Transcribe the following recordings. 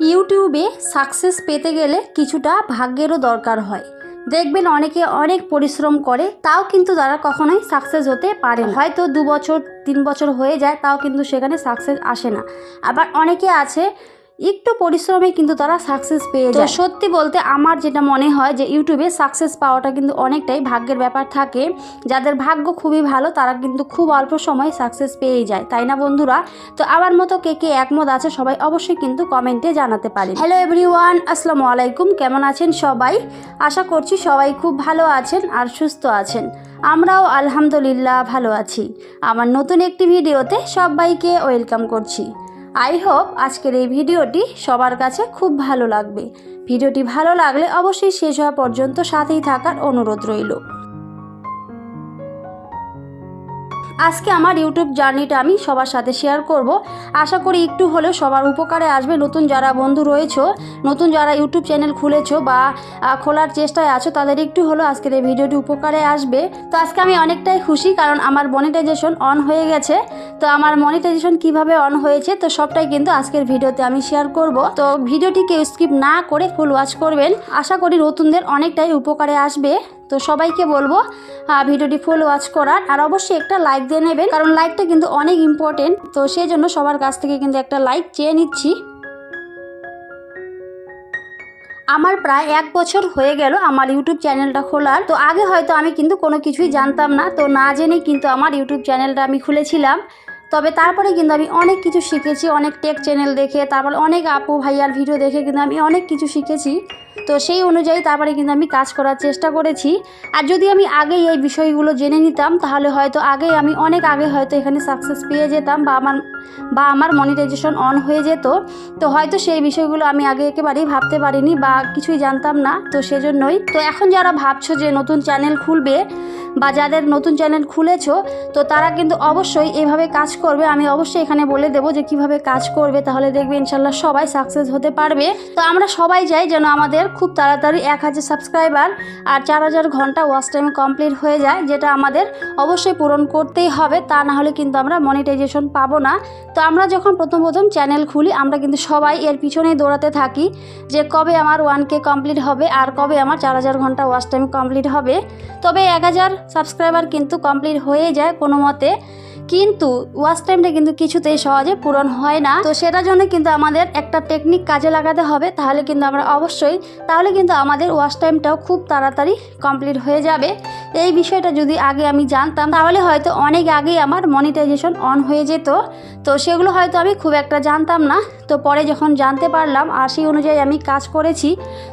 ইউটিউবে সাকসেস পেতে গেলে কিছুটা ভাগ্যেরও দরকার হয়। দেখবেন অনেকে অনেক পরিশ্রম করে, তাও কিন্তু তারা কখনোই সাকসেস হতে পারে হয়তো দু বছর, তিন বছর হয়ে যায়, তাও কিন্তু সেখানে সাকসেস আসে না। আবার অনেকে আছে একটু পরিশ্রমে কিন্তু তারা সাকসেস পেয়ে যায়। সত্যি বলতে আমার যেটা মনে হয় যে ইউটিউবে সাকসেস পাওয়াটা কিন্তু অনেকটাই ভাগ্যের ব্যাপার থাকে। যাদের ভাগ্য খুবই ভালো তারা কিন্তু খুব অল্প সময়ে সাকসেস পেয়ে যায়। তাই না বন্ধুরা? তো আমার মতো কে কে একমত আছে সবাই অবশ্যই কিন্তু কমেন্টে জানাতে পারে। হ্যালো এভরিওয়ান আসসালামু আলাইকুম। কেমন আছেন সবাই? আশা করছি সবাই খুব ভালো আছেন আর সুস্থ আছেন। আমরাও আলহামদুলিল্লাহ ভালো আছি। আমার নতুন একটি ভিডিওতে সবাইকে ওয়েলকাম করছি। আই হোপ আজকের এই ভিডিওটি সবার কাছে খুব ভালো লাগবে। ভিডিওটি ভালো লাগলে অবশ্যই শেষ হওয়া পর্যন্ত সাথেই থাকার অনুরোধ রইল। আজকে আমার ইউটিউব জার্নিটা আমি সবার সাথে শেয়ার করব। আশা করি একটু হলেও সবার উপকারে আসবে। নতুন যারা বন্ধু রয়েছো, নতুন যারা ইউটিউব চ্যানেল খুলেছো বা খোলার চেষ্টায় আছো, তাদের একটু হলেও আজকের এই ভিডিওটি উপকারে আসবে। তো আজকে আমি অনেকটাই খুশি কারণ আমার মনিটাইজেশন অন হয়ে গেছে। তো আমার মনিটাইজেশন কীভাবে অন হয়েছে, তো সবটাই কিন্তু আজকের ভিডিওতে আমি শেয়ার করব। তো ভিডিওটিকে স্কিপ না করে ফুল ওয়াচ করবেন। আশা করি নতুনদের অনেকটাই উপকারে আসবে। তো সবাইকে বলব ভিডিওটি ফুল ওয়াচ করার। আর অবশ্যই একটা লাইক দিয়ে নেবেন, কারণ লাইকটা কিন্তু অনেক ইম্পর্টেন্ট তো সেই জন্য সবার কাছ থেকে কিন্তু একটা লাইক চেয়ে নিচ্ছি। আমার প্রায় এক বছর হয়ে গেল আমার ইউটিউব চ্যানেলটা খোলার। তো আগে হয়তো আমি কিন্তু কোনো কিছুই জানতাম না। তো না জেনেই কিন্তু আমার ইউটিউব চ্যানেলটা আমি খুলেছিলাম। তবে তারপরে কিন্তু আমি অনেক কিছু শিখেছি, অনেক টেক চ্যানেল দেখে, তারপরে অনেক আপু ভাইয়ার ভিডিও দেখে কিন্তু আমি অনেক কিছু শিখেছি। তো সেই অনুযায়ী তারপরে কিন্তু আমি কাজ করার চেষ্টা করেছি। আর যদি আমি আগেই এই বিষয়গুলো জেনে নিতাম, তাহলে হয়তো আগেই আমি অনেক আগে হয়তো এখানে সাকসেস পেয়ে যেতাম বা আমার বা আমার মনিটাইজেশন অন হয়ে যেত। তো হয়তো সেই বিষয়গুলো আমি আগে একেবারেই ভাবতে পারিনি বা কিছুই জানতাম না। তো সেজন্যই, তো এখন যারা ভাবছ যে নতুন চ্যানেল খুলবে বা যাদের নতুন চ্যানেল খুলেছ, তো তারা কিন্তু অবশ্যই এভাবে কাজ করবে। আমি অবশ্যই এখানে বলে দেবো যে কীভাবে কাজ করবে, তাহলে দেখবে ইনশাল্লাহ সবাই সাকসেস হতে পারবে। তো আমরা সবাই চাই যেন আমাদের খুব তাড়াতাড়ি এক হাজার সাবস্ক্রাইবার আর চার হাজার ঘণ্টা ওয়াচ টাইম কমপ্লিট হয়ে যায়, যেটা আমাদের অবশ্যই পূরণ করতেই হবে। তা না হলে কিন্তু আমরা মনিটাইজেশন পাবো না। তো আমরা যখন প্রথম প্রথম চ্যানেল খুলি, আমরা কিন্তু সবাই এর পিছনেই দৌড়াতে থাকি যে কবে আমার ওয়ান কে কমপ্লিট হবে আর কবে আমার চার হাজার ঘণ্টা ওয়াচ টাইম কমপ্লিট হবে। তবে এক হাজার সাবস্ক্রাইবার কিন্তু কমপ্লিট হয়ে যায় কোনো মতে। কিন্তু ওয়াচ টাইমটা কিন্তু কিছুতেই সহজে পূরণ হয় না। তো সেটার জন্য কিন্তু আমাদের একটা টেকনিক কাজে লাগাতে হবে। তাহলে কিন্তু আমরা অবশ্যই, তাহলে কিন্তু আমাদের ওয়াচ টাইমটাও খুব তাড়াতাড়ি কমপ্লিট হয়ে যাবে। এই বিষয়টা যদি আগে আমি জানতাম, তাহলে হয়তো অনেক আগেই আমার মনিটাইজেশন অন হয়ে যেত। তো সেগুলো হয়তো আমি খুব একটা জানতাম না। তো পরে যখন জানতে পারলাম, আর সেই অনুযায়ী আমি কাজ করেছি,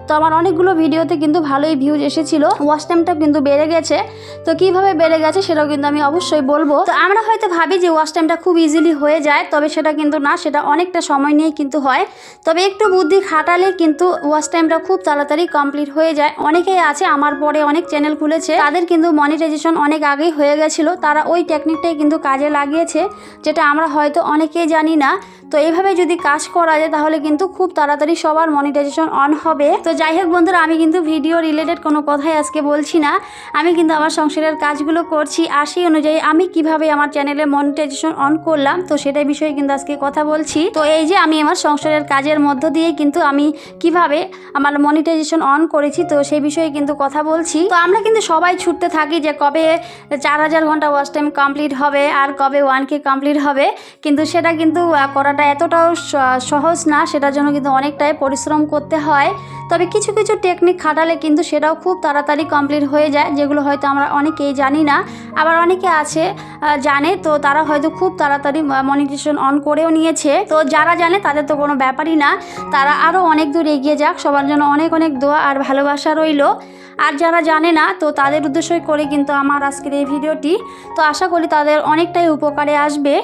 তো আমার অনেকগুলো ভিডিওতে কিন্তু ভালোই ভিউজ এসেছিল। ওয়াচ টাইমটা কিন্তু বেড়ে গেছে। তো কীভাবে বেড়ে গেছে সেটাও কিন্তু আমি অবশ্যই বলব। তো আমরা হয়তো ভাবি যে ওয়াচ টাইমটা খুব ইজিলি হয়ে যায়, তবে সেটা কিন্তু না, সেটা অনেকটা সময় নিয়ে কিন্তু হয়। তবে একটু বুদ্ধি খাটালে কিন্তু ওয়াচ টাইমটা খুব তাড়াতাড়ি কমপ্লিট হয়ে যায়। অনেকেই আছে, আমার পরে অনেক চ্যানেল খুলেছে, তাদের কিন্তু মনিটাইজেশন অনেক আগেই হয়ে গেছিল, তারা ওই টেকনিকটাই কিন্তু কাজে লাগিয়েছে, যেটা আমরা হয়তো অনেকেই জানি না। তো এইভাবে যদি কাজ করা যায়, তাহলে কিন্তু খুব তাড়াতাড়ি সবার মনিটাইজেশন অন হবে। তো যাই হোক বন্ধুরা, আমি কিন্তু ভিডিও রিলেটেড কোনো কথাই আজকে বলছি না। আমি কিন্তু আমার সংসারের কাজগুলো করছি, আর সেই অনুযায়ী আমি কীভাবে আমার চ্যানেলে মনিটাইজেশন অন করলাম, তো সেটাই বিষয়ে কিন্তু আজকে কথা বলছি। তো এই যে আমি আমার সংসারের কাজের মধ্য দিয়ে কিন্তু আমি কীভাবে আমার মনিটাইজেশন অন করেছি, তো সেই বিষয়ে কিন্তু কথা বলছি। তো আমরা কিন্তু সবাই ছুটতে থাকি যে কবে চার হাজার ঘণ্টা ওয়াচ টাইম কমপ্লিট হবে আর কবে ওয়ান কে কমপ্লিট হবে। কিন্তু সেটা কিন্তু করাটা এতটাও সহজ না, সেটার জন্য কিন্তু অনেকটাই পরিশ্রম করতে হয়। তবে কিছু কিছু টেকনিক খাটালে কিন্তু সেটাও খুব তাড়াতাড়ি কমপ্লিট হয়ে যায়, যেগুলো হয়তো আমরা অনেকেই জানি না। আবার অনেকে আছে জানে, তো তারা হয়তো খুব তাড়াতাড়ি মনিটেশন অন করেও নিয়েছে। তো যারা জানে, তাদের তো কোনো ব্যাপারই না। তারা আরও অনেক দূর এগিয়ে যাক, সবার জন্য অনেক অনেক দোয়া আর ভালোবাসা রইল। আর যারা জানে না, তো তাদের উদ্দেশ্যই করে কিন্তু আমার আজকের এই ভিডিওটি। তো আশা করি তাদের অনেকটাই উপকারে আসবে।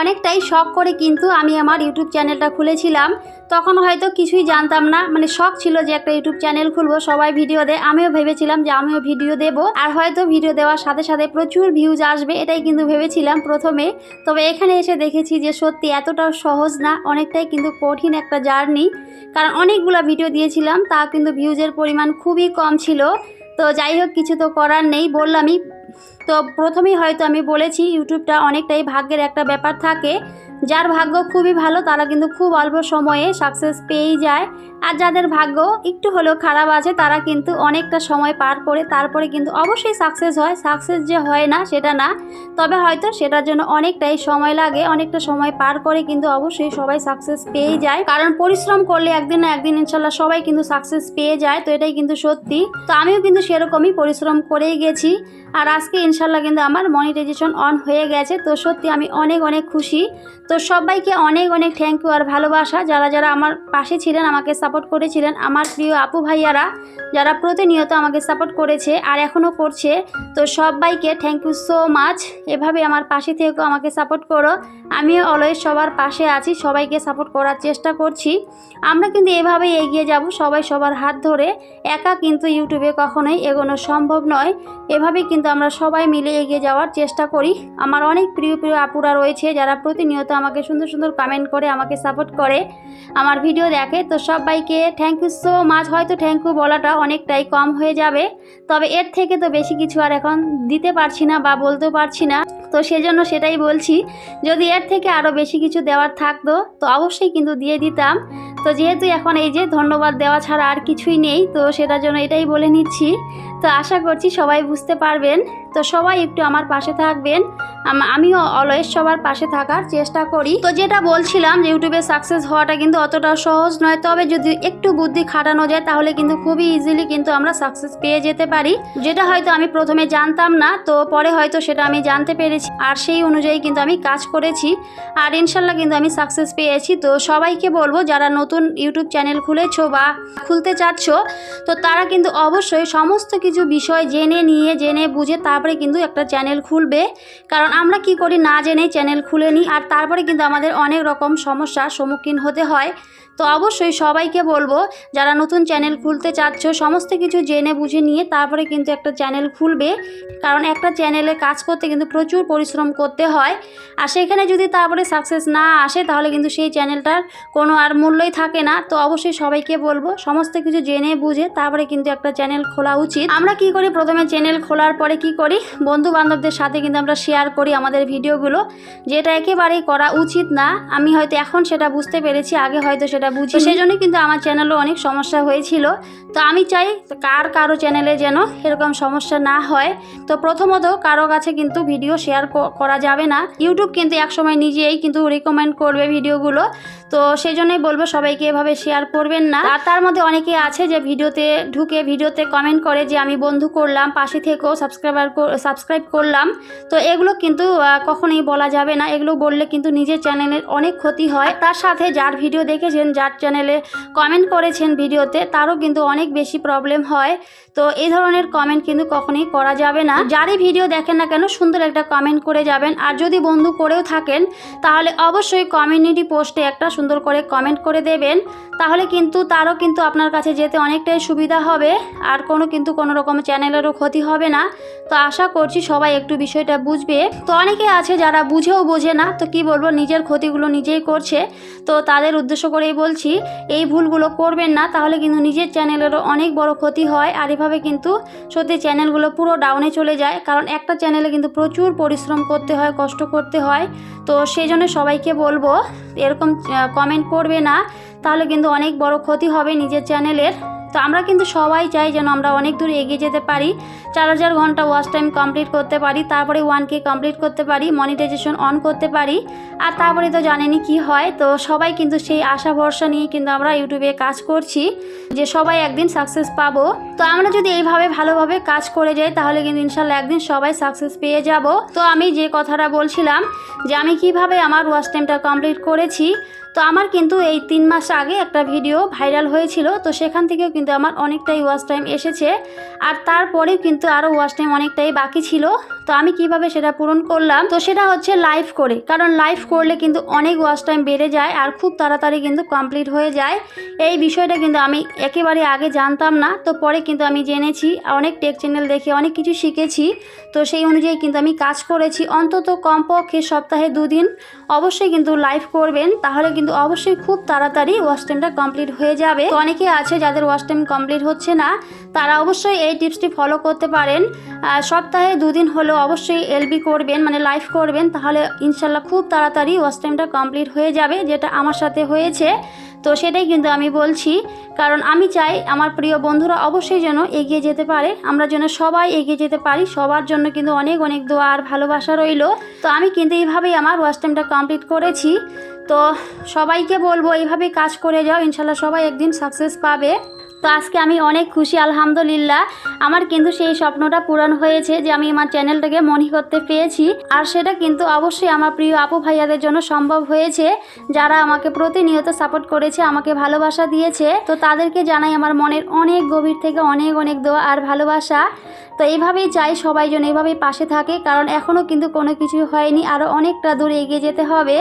অনেকটাই শখ করে কিন্তু আমি আমার ইউটিউব চ্যানেলটা খুলেছিলাম। তখন হয়তো কিছুই জানতাম না। মানে শখ ছিল যে একটা ইউটিউব চ্যানেল খুলবো, সবাই ভিডিও দেয়। আমিও ভেবেছিলাম যে আমিও ভিডিও দেব। আর হয়তো ভিডিও দেওয়ার সাথে সাথে প্রচুর ভিউজ আসবে, এটাই কিন্তু ভেবেছিলাম প্রথমে। তবে এখানে এসে দেখেছি যে সত্যি এতটাও সহজ না, অনেকটাই কিন্তু কঠিন একটা জার্নি। কারণ অনেকগুলো ভিডিও দিয়েছিলাম তা কিন্তু ভিউজের পরিমাণ খুবই কম ছিল। তো যাই হোক, কিছু তো করার নেই বললামই। তো প্রথমেই হয়তো আমি বলেছি, ইউটিউবটা অনেকটাই ভাগ্যের একটা ব্যাপার থাকে। যার ভাগ্য খুবই ভালো, তারা কিন্তু খুব অল্প সময়ে সাকসেস পেয়েই যায়। আর যাদের ভাগ্য একটু হলেও খারাপ আছে, তারা কিন্তু অনেকটা সময় পার করে, তারপরে কিন্তু অবশ্যই সাকসেস হয়। সাকসেস যে হয় না, সেটা না। তবে হয়তো সেটার জন্য অনেকটাই সময় লাগে, অনেকটা সময় পার করে কিন্তু অবশ্যই সবাই সাকসেস পেয়ে যায়। কারণ পরিশ্রম করলে একদিন না একদিন ইনশাল্লাহ সবাই কিন্তু সাকসেস পেয়ে যায়, তো এটাই কিন্তু সত্যি। তো আমিও কিন্তু সেরকমই পরিশ্রম করেই গেছি। আর আজকে ইনশাল্লাহ কিন্তু আমার মনিটাইজেশন অন হয়ে গেছে, তো সত্যি আমি অনেক অনেক খুশি। তো সবাইকে অনেক অনেক থ্যাংক ইউ আর ভালোবাসা। যারা যারা আমার পাশে ছিলেন, আমাকে সাপোর্ট করেছিলেন, আমার প্রিয় আপু ভাইয়ারা, যারা প্রতিনিয়ত আমাকে সাপোর্ট করেছে আর এখনও করছে, তো সবাইকে থ্যাংক ইউ সো মাচ এভাবে আমার পাশে থেকেও আমাকে সাপোর্ট করো। আমিও অলওয়েজ সবার পাশে আছি, সবাইকে সাপোর্ট করার চেষ্টা করছি। আমরা কিন্তু এভাবেই এগিয়ে যাব, সবাই সবার হাত ধরে। একা কিন্তু ইউটিউবে কখনোই এগোনো সম্ভব নয়। এভাবেই কিন্তু আমরা সবাই মিলে এগিয়ে যাওয়ার চেষ্টা করি। আমার অনেক প্রিয় প্রিয় আপুরা রয়েছে, যারা প্রতিনিয়ত আমাকে সুন্দর সুন্দর কমেন্ট করে, আমাকে সাপোর্ট করে, আমার ভিডিও দেখে। তো সবাইকে থ্যাংক ইউ সো মাচ হয়তো থ্যাংক ইউ বলাটা অনেকটাই কম হয়ে যাবে। তবে এর থেকে তো বেশি কিছু আর এখন দিতে পারছি না বা বলতেও পারছি না। তো সেজন্য সেটাই বলছি, যদি এর থেকে আরও বেশি কিছু দেওয়ার থাকতো, তো অবশ্যই কিন্তু দিয়ে দিতাম। তো যেহেতু এখন এই যে ধন্যবাদ দেওয়া ছাড়া আর কিছুই নেই, তো সেটার জন্য এটাই বলে নিচ্ছি। তো আশা করছি সবাই বুঝতে পারবেন। তো সবাই একটু আমার পাশে থাকবেন। আমিও অলওয়েজ সবার পাশে থাকার চেষ্টা করি। তো যেটা বলছিলাম যে ইউটিউবে সাকসেস হওয়াটা কিন্তু অতটা সহজ নয়, তবে যদি একটু বুদ্ধি খাটানো যায় তাহলে কিন্তু খুবই ইজিলি কিন্তু আমরা সাকসেস পেয়ে যেতে পারি। যেটা হয়তো আমি প্রথমে জানতাম না, তো পরে হয়তো সেটা আমি জানতে পেরেছি। আর সেই অনুযায়ী কিন্তু আমি কাজ করেছি। আর ইনশাল্লাহ কিন্তু আমি সাকসেস পেয়েছি। তো সবাইকে বলব, যারা নতুন ইউটিউব চ্যানেল খুলেছো বা খুলতে চাচ্ছ, তো তারা কিন্তু অবশ্যই সমস্ত কিছু বিষয় জেনে নিয়ে, জেনে বুঝে তারপরে কিন্তু একটা চ্যানেল খুলবে। কারণ আমরা কি করি না জেনেই চ্যানেল খুলে নিই, আর তারপরে কিন্তু আমাদের অনেক রকম সমস্যার সম্মুখীন হতে হয়। তো অবশ্যই সবাইকে বলব, যারা নতুন চ্যানেল খুলতে চাচ্ছ, সমস্ত কিছু জেনে বুঝে নিয়ে তারপরে কিন্তু একটা চ্যানেল খুলবে। কারণ একটা চ্যানেলে কাজ করতে কিন্তু প্রচুর পরিশ্রম করতে হয়। আর সেখানে যদি তারপরে সাকসেস না আসে, তাহলে কিন্তু সেই চ্যানেলটার কোনো আর মূল্যই থাকে না। তো অবশ্যই সবাইকে বলব, সমস্ত কিছু জেনে বুঝে তারপরে কিন্তু একটা চ্যানেল খোলা উচিত। আমরা কি করি? প্রথমে চ্যানেল খোলার পরে কি করি? বন্ধু বান্ধবদের সাথে কিন্তু আমরা শেয়ার করি আমাদের ভিডিওগুলো, যেটা একেবারেই করা উচিত না। আমি হয়তো এখন সেটা বুঝতে পেরেছি, আগে হয়তো সেটা বুঝি সেই জন্য কিন্তু আমার চ্যানেলও অনেক সমস্যা হয়েছিল। তো আমি চাই কার কারও চ্যানেলে যেন এরকম সমস্যা না হয়। তো প্রথমত কারও কাছে কিন্তু ভিডিও শেয়ার করা যাবে না। ইউটিউব কিন্তু একসময় নিজেই কিন্তু রিকমেন্ড করবে ভিডিওগুলো তো সেই জন্যই বলব সবাইকে এভাবে শেয়ার করবেন না। আর তার মধ্যে অনেকে আছে যে ভিডিওতে ঢুকে ভিডিওতে কমেন্ট করে যে আমি বন্ধু করলাম, পাশে থেকেও সাবস্ক্রাইবার সাবস্ক্রাইব করলাম। তো এগুলো কিন্তু কখনোই বলা যাবে না। এগুলো বললে কিন্তু নিজের চ্যানেলের অনেক ক্ষতি হয়। তার সাথে যার ভিডিও দেখেছেন, যার চ্যানেলে কমেন্ট করেছেন ভিডিওতে, তারও কিন্তু অনেক বেশি প্রবলেম হয়। তো এই ধরনের কমেন্ট কিন্তু কখনোই করা যাবে না। যারই ভিডিও দেখেন না কেন, সুন্দর একটা কমেন্ট করে যাবেন। আর যদি বন্ধু করেও থাকেন, তাহলে অবশ্যই কমিউনিটি পোস্টে একটা সুন্দর করে কমেন্ট করে দেবেন। তাহলে কিন্তু তারও কিন্তু আপনার কাছে যেতে অনেকটাই সুবিধা হবে। আর কোনো কিন্তু কোনো রকম চ্যানেলেরও ক্ষতি হবে না। তো আশা করছি সবাই একটু বিষয়টা বুঝবে। তো অনেকে আছে যারা বুঝেও বোঝে না। তো কি বলব, নিজের ক্ষতিগুলো নিজেই করছে। তো তাদের উদ্দেশ্য করেই বলছি, এই ভুলগুলো করবেন না। তাহলে কিন্তু নিজের চ্যানেলেরও অনেক বড় ক্ষতি হয়। আর এভাবে কিন্তু সত্যি চ্যানেলগুলো পুরো ডাউনে চলে যায়। কারণ একটা চ্যানেলে কিন্তু প্রচুর পরিশ্রম করতে হয়, কষ্ট করতে হয়। তো সেই জন্য সবাইকে বলব, এরকম কমেন্ট করবে না তাহলে কিন্তু অনেক বড় ক্ষতি হবে নিজের চ্যানেলের তো আমরা কিন্তু সবাই চাই যেন আমরা অনেক দূর এগিয়ে যেতে পারি, চার হাজার ঘণ্টা ওয়াচ টাইম কমপ্লিট করতে পারি, তারপরে ওয়ান কে কমপ্লিট করতে পারি মনিটাইজেশন অন করতে পারি, আর তারপরে তো জানেনই কি হয়, তো সবাই কিন্তু সেই আশা ভরসা নিয়ে কিন্তু আমরা ইউটিউবে কাজ করছি যে সবাই একদিন সাকসেস পাবো। তো আমরা যদি এইভাবে ভালোভাবে কাজ করে যাই, তাহলে কিন্তু ইনশাল্লাহ একদিন সবাই সাকসেস পেয়ে যাব। তো আমি যে কথাটা বলছিলাম যে আমি কীভাবে আমার ওয়াচ টাইমটা কমপ্লিট করেছি, তো আমার কিন্তু এই তিন মাস আগে একটা ভিডিও ভাইরাল হয়েছিল, তো সেখান থেকেও কিন্তু আমার অনেকটাই ওয়াচ টাইম এসেছে। আর তারপরেও কিন্তু আরও ওয়াচ টাইম অনেকটাই বাকি ছিল। তো আমি কীভাবে সেটা পূরণ করলাম? তো সেটা হচ্ছে লাইভ করে। কারণ লাইভ করলে কিন্তু অনেক ওয়াচ টাইম বেড়ে যায় আর খুব তাড়াতাড়ি কিন্তু কমপ্লিট হয়ে যায়। এই বিষয়টা কিন্তু আমি একেবারে আগে জানতাম না। তো পরে কিন্তু আমি জেনেছি, অনেক টেক চ্যানেল দেখে অনেক কিছু শিখেছি। তো সেই অনুযায়ী কিন্তু আমি কাজ করেছি। অন্তত কমপক্ষে সপ্তাহে দুদিন অবশ্যই কিন্তু লাইভ করবেন। তাহলে কিন্তু অবশ্যই খুব তাড়াতাড়ি ওয়াচ টাইমটা কমপ্লিট হয়ে যাবে। তো অনেকে আছে যাদের ওয়াচ টাইম কমপ্লিট হচ্ছে না, তারা অবশ্যই এই টিপসটি ফলো করতে পারেন। সপ্তাহে দুদিন হলেও অবশ্যই এলবি করবেন মানে লাইভ করবেন, তাহলে ইনশাল্লাহ খুব তাড়াতাড়ি ওয়াচ টাইমটা কমপ্লিট হয়ে যাবে, যেটা আমার সাথে হয়েছে। তো সেটাই কিন্তু আমি বলছি, কারণ আমি চাই আমার প্রিয় বন্ধুরা অবশ্যই যেন এগিয়ে যেতে পারে, আমরা যেন সবাই এগিয়ে যেতে পারি, সবার জন্য কিন্তু অনেক অনেক দোয়া আর ভালোবাসা রইল। তো আমি কিন্তু এইভাবেই আমার ওয়াচ টাইমটা কমপ্লিট করেছি। তো সবাইকে বলব এইভাবেই কাজ করে যাও, ইনশাল্লাহ সবাই একদিন সাকসেস পাবে। তো আজকে আমি অনেক খুশি, আলহামদুলিল্লাহ। আমার কিন্তু সেই স্বপ্নটা পূরণ হয়েছে যে আমি আমার চ্যানেলটাকে মনি করতে পেরেছি। আর সেটা কিন্তু অবশ্যই আমার প্রিয় আপু ভাইয়াদের জন্য সম্ভব হয়েছে। যারা আমাকে প্রতিনিয়ত সাপোর্ট করেছে, আমাকে ভালোবাসা দিয়েছে। তো তাদেরকে জানাই আমার মনের অনেক গভীর থেকে অনেক অনেক দোয়া আর ভালোবাসা। তো এইভাবেই চাই সবাই যেন এইভাবেই পাশে থাকে, কারণ এখনও কিন্তু কোনো কিছু হয়নি আরও অনেকটা দূরে এগিয়ে যেতে হবে।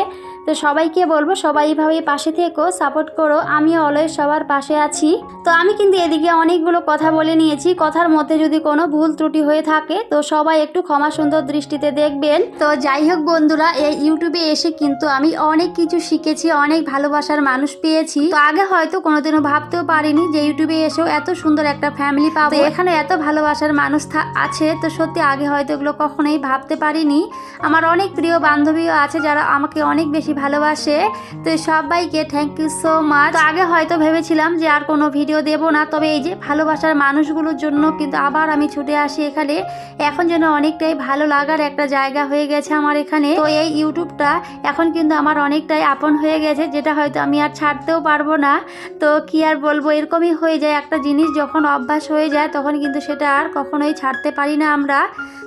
তো সবাইকে বলব, সবাই এইভাবেই পাশে থেকো সাপোর্ট করো, আমিও অলওয়েজ সবার পাশে আছি। তো আমি কিন্তু এদিকে অনেকগুলো কথা বলে নিয়েছি, কথার মধ্যে যদি কোনো ভুল ত্রুটি হয়ে থাকে, তো সবাই একটু ক্ষমা সুন্দর দৃষ্টিতে দেখবেন। তো যাই হোক বন্ধুরা, এই ইউটিউবে এসে কিন্তু আমি অনেক কিছু শিখেছি, অনেক ভালোবাসার মানুষ পেয়েছি। তো আগে হয়তো কোনোদিনও ভাবতেও পারিনি যে ইউটিউবে এসেও এত সুন্দর একটা ফ্যামিলি পাবো। এখানে এত ভালোবাসার মানুষ থা- আছে, তো সত্যি আগে হয়তো এগুলো কখনোই ভাবতে পারিনি। আমার অনেক প্রিয় বান্ধবীও আছে যারা আমাকে অনেক বেশি ভালোবাসে, তো সবাইকে থ্যাংক ইউ সো মাচ আগে হয়তো ভেবেছিলাম যে আর কোনো ভিডিও দেব না, তবে এই যে ভালোবাসার মানুষগুলোর জন্য কিন্তু আবার আমি ছুটে আসি এখানে। এখন যেন অনেকটাই ভালো লাগার একটা জায়গা হয়ে গেছে আমার এখানে। তো এই ইউটিউবটা এখন কিন্তু আমার অনেকটাই আপন হয়ে গেছে, যেটা হয়তো আমি আর ছাড়তেও পারব না। তো কি আর বলব, এরকমই হয়ে যায় একটা জিনিস, যখন অভ্যাস হয়ে যায়, তখন কিন্তু সেটা আর কখনোই ছাড়তে পারি না আমরা।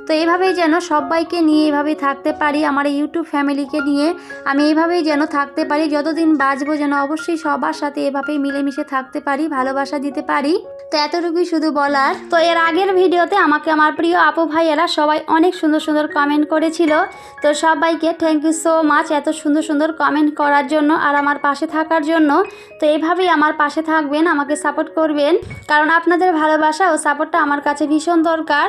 তো এইভাবেই যেন সবাইকে নিয়ে এইভাবেই থাকতে পারি, আমার ইউটিউব ফ্যামিলিকে নিয়ে আমি এইভাবেই যেন থাকতে পারি, যতদিন বাঁচবো যেন অবশ্যই সবার সাথে এভাবেই মিলেমিশে থাকতে পারি, ভালোবাসা দিতে পারি। তো এতটুকুই শুধু বলার। তো এর আগের ভিডিওতে আমাকে আমার প্রিয় আপু ভাইয়েরা সবাই অনেক সুন্দর সুন্দর কমেন্ট করেছিল। তো সবাইকে থ্যাংক ইউ সো মাচ এত সুন্দর সুন্দর কমেন্ট করার জন্য আর আমার পাশে থাকার জন্য। তো এইভাবেই আমার পাশে থাকবেন, আমাকে সাপোর্ট করবেন। কারণ আপনাদের ভালোবাসা ও সাপোর্টটা আমার কাছে ভীষণ দরকার।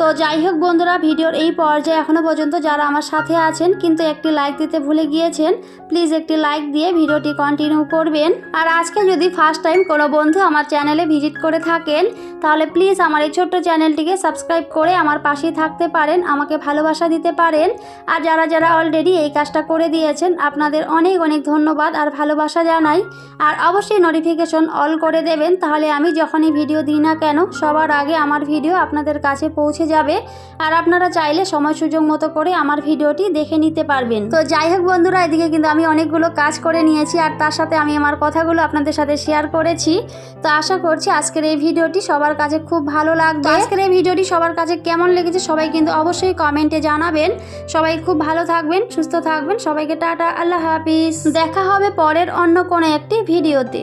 তো যাই হোক বন্ধুরা, ভিডিওর এই পর্যায়ে এখনও পর্যন্ত যারা আমার সাথে আছেন, কিন্তু একটি লাইক দিতে ভুলে গিয়েছেন প্লিজ একটি লাইক দিয়ে ভিডিওটি কন্টিনিউ করবেন। আর আজকে যদি ফার্স্ট টাইম কোনো বন্ধু আমার চ্যানেলে ভিজিট করে থাকেন, তাহলে প্লিজ আমার এই ছোট্ট চ্যানেলটিকে সাবস্ক্রাইব করে আমার পাশেই থাকতে পারেন, আমাকে ভালোবাসা দিতে পারেন। আর যারা যারা অলরেডি এই কাজটা করে দিয়েছেন, আপনাদের অনেক অনেক ধন্যবাদ আর ভালোবাসা জানাই। আর অবশ্যই নোটিফিকেশন অল করে দেবেন, তাহলে আমি যখনই ভিডিও দিই না কেন, সবার আগে আমার ভিডিও আপনাদের কাছে পৌঁছে যাবে। আর আপনারা চাইলে সময় সুযোগ মতো করে আমার ভিডিওটি দেখে নিতে পারবেন। তো যাই হোক বন্ধুরা, এদিকে কিন্তু আমি অনেকগুলো কাজ করে নিয়েছি আর তার সাথে আমি আমার কথাগুলো আপনাদের সাথে শেয়ার করেছি। তো আশা করছি আজকের এই ভিডিওটি সবার কাছে খুব ভালো লাগবে। আজকের এই ভিডিওটি সবার কাছে কেমন লেগেছে সবাই কিন্তু অবশ্যই কমেন্টে জানাবেন। সবাই খুব ভালো থাকবেন, সুস্থ থাকবেন। সবাইকে টাটা, আল্লাহ হাফিজ। দেখা হবে পরের অন্য কোনো একটি ভিডিওতে।